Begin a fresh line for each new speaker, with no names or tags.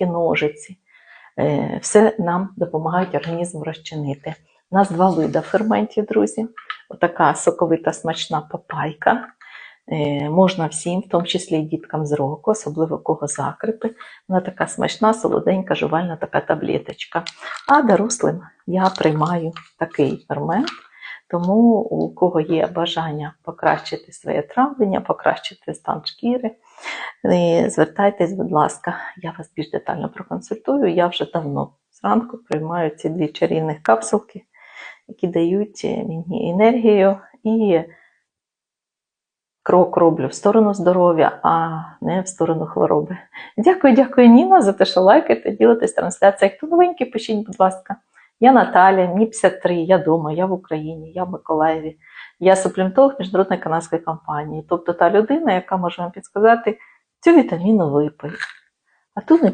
ножиці. Е, Все нам допомагають організм розчинити. У нас два види ферментів, друзі. Отака соковита смачна папайка. Е, Можна всім, в тому числі і діткам з року, особливо кого закрипи. Вона така смачна, солоденька, жувальна така таблеточка. А дорослим я приймаю такий фермент. Тому у кого є бажання покращити своє травлення, покращити стан шкіри, е, звертайтесь, будь ласка, я вас більш детально проконсультую. Я вже давно зранку приймаю ці дві чарівних капсулки, які дають е, мені енергію і крок роблю в сторону здоров'я, а не в сторону хвороби. Дякую, дякую, Ніна, за те, що лайкаєте, ділитесь трансляцією. Хто новенький, пишіть, будь ласка. Я Наталя, мені 53, я вдома, я в Україні, я в Миколаєві. Я суплементолог міжнародної канадської компанії. Тобто та людина, яка може вам підсказати, цю вітаміну випий. А ту не